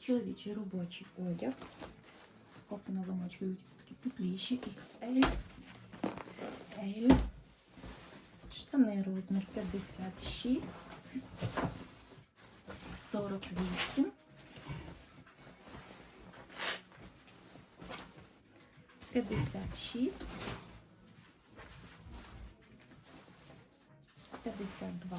чоловічий робочий одяг. Кофти на замочку йдуть такі тепліші, XL, L, штани розмір 56, 48, п'ятдесят шість, п'ятдесят два.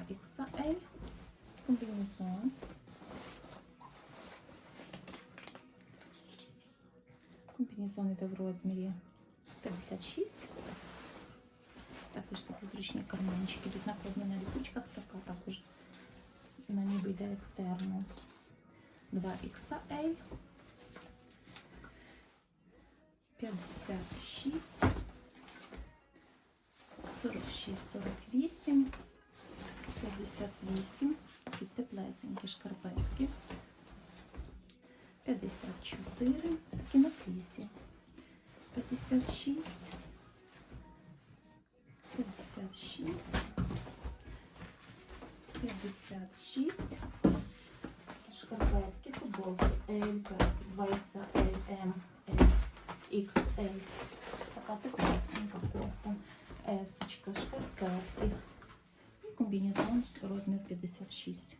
2XL комбинезон. Комбінезон йде в размере 56. Такой Також такі зручні карманчики. Тут накладно на липучках, ліпучках, така також на ніби йде термо 2XL. 56, 46, 48. 58 і теплесенькі шкарпетки. 54 такі на флісі. 56, 56, 56, шкарпетки, футболки, L, 2XL, M, S, XL, комбінезон розмір 56.